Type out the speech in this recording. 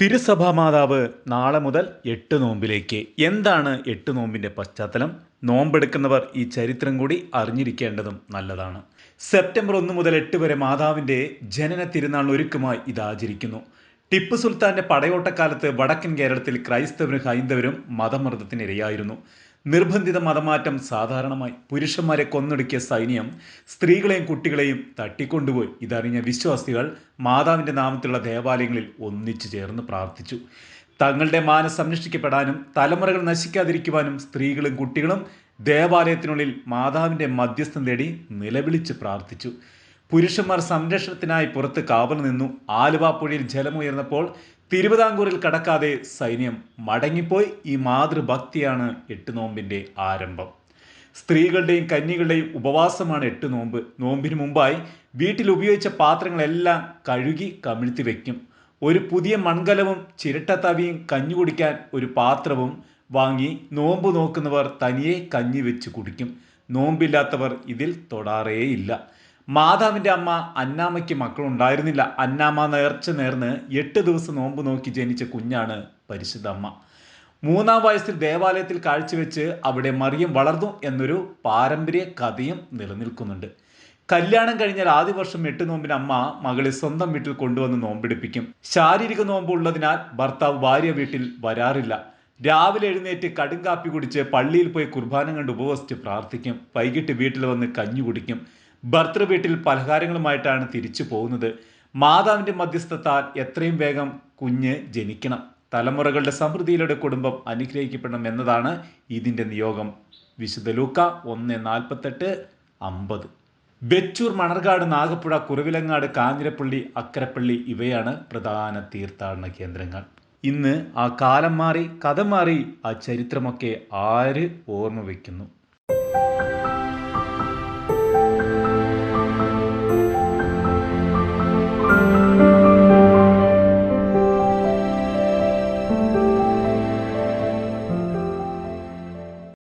തിരുസഭാ മാതാവ് നാളെ മുതൽ എട്ട് നോമ്പിലേക്ക്. എന്താണ് എട്ട് നോമ്പിന്റെ പശ്ചാത്തലം? നോമ്പെടുക്കുന്നവർ ഈ ചരിത്രം കൂടി അറിഞ്ഞിരിക്കേണ്ടതും നല്ലതാണ്. സെപ്റ്റംബർ ഒന്ന് മുതൽ എട്ട് വരെ മാതാവിന്റെ ജനന തിരുനാൾ ഒരുക്കമായി ഇത് ആചരിക്കുന്നു ടിപ്പു സുൽത്താന്റെ പടയോട്ടക്കാലത്ത് വടക്കൻ കേരളത്തിൽ ക്രൈസ്തവരും ഹൈന്ദവരും മതമർദ്ദത്തിനിരയായിരുന്നു. നിർബന്ധിത മതമാറ്റം സാധാരണമായി പുരുഷന്മാരെ കൊന്നൊടുക്കിയ സൈന്യം സ്ത്രീകളെയും കുട്ടികളെയും തട്ടിക്കൊണ്ടുപോയി. ഇതറിഞ്ഞ വിശ്വാസികൾ മാതാവിന്റെ നാമത്തിലുള്ള ദേവാലയങ്ങളിൽ ഒന്നിച്ചു ചേർന്ന് പ്രാർത്ഥിച്ചു. തങ്ങളുടെ മാനം സംരക്ഷിക്കപ്പെടാനും തലമുറകൾ നശിക്കാതിരിക്കുവാനും സ്ത്രീകളും കുട്ടികളും ദേവാലയത്തിനുള്ളിൽ മാതാവിന്റെ മധ്യസ്ഥം തേടി നിലവിളിച്ച് പ്രാർത്ഥിച്ചു. പുരുഷന്മാർ സംരക്ഷണത്തിനായി പുറത്ത് കാവൽ നിന്നു. ആലുവ പുഴയിൽ ജലമുയർന്നപ്പോൾ തിരുവിതാംകൂറിൽ കടക്കാതെ സൈന്യം മടങ്ങിപ്പോയി ഈ മാതൃഭക്തിയാണ് എട്ട് നോമ്പിന്റെ ആരംഭം. സ്ത്രീകളുടെയും കന്യകളുടെയും ഉപവാസമാണ് എട്ട് നോമ്പ് നോമ്പിന് മുമ്പായി വീട്ടിൽ ഉപയോഗിച്ച പാത്രങ്ങളെല്ലാം കഴുകി കമിഴ്ത്തി വയ്ക്കും ഒരു പുതിയ മൺകലവും ചിരട്ടത്തവിയും കഞ്ഞി കുടിക്കാൻ ഒരു പാത്രവും വാങ്ങി നോമ്പ് നോക്കുന്നവർ തനിയെ കഞ്ഞി വെച്ച് കുടിക്കും. നോമ്പില്ലാത്തവർ ഇതിൽ തൊടാറേയില്ല. മാതാവിന്റെ അമ്മ അന്നാമ്മയ്ക്ക് മക്കളുണ്ടായിരുന്നില്ല. അന്നാമ്മ നേർച്ച നേർന്ന് എട്ട് ദിവസം നോമ്പ് നോക്കി ജനിച്ച കുഞ്ഞാണ് പരിശുദ്ധ അമ്മ. മൂന്നാം വയസ്സിൽ ദേവാലയത്തിൽ കാഴ്ചവെച്ച് അവിടെ മറിയം വളർന്നു എന്നൊരു പാരമ്പര്യ കഥയും നിലനിൽക്കുന്നുണ്ട്. കല്യാണം കഴിഞ്ഞാൽ ആദ്യ വർഷം എട്ട് നോമ്പിന് അമ്മ മകളെ സ്വന്തം വീട്ടിൽ കൊണ്ടുവന്ന് നോമ്പെടുപ്പിക്കും. ശാരീരിക നോമ്പ് ഉള്ളതിനാൽ ഭർത്താവ് ഭാര്യ വീട്ടിൽ വരാറില്ല. രാവിലെ എഴുന്നേറ്റ് കടുങ്കാപ്പി കുടിച്ച് പള്ളിയിൽ പോയി കുർബാന കണ്ട് ഉപവസിച്ച് പ്രാർത്ഥിക്കും. വൈകിട്ട് വീട്ടിൽ വന്ന് കഞ്ഞി കുടിക്കും. ഭർത്തൃ വീട്ടിൽ പലഹാരങ്ങളുമായിട്ടാണ് തിരിച്ചു പോകുന്നത്. മാതാവിന്റെ മധ്യസ്ഥത്താൽ എത്രയും വേഗം കുഞ്ഞ് ജനിക്കണം. തലമുറകളുടെ സമൃദ്ധിയിലൂടെ കുടുംബം അനുഗ്രഹിക്കപ്പെടണം എന്നതാണ് ഇതിന്റെ നിയോഗം. വിശുദ്ധ ലൂക്ക ഒന്ന് നാൽപ്പത്തെട്ട് അമ്പത്. വെച്ചൂർ മണർകാട് നാഗപ്പുഴ കുറവിലങ്ങാട് കാഞ്ഞിരപ്പള്ളി അക്കരപ്പള്ളി ഇവയാണ് പ്രധാന തീർത്ഥാടന കേന്ദ്രങ്ങൾ. ഇന്ന് ആ കാലം മാറി കഥ മാറി ആ ചരിത്രമൊക്കെ ആര് ഓർമ്മ വയ്ക്കുന്നു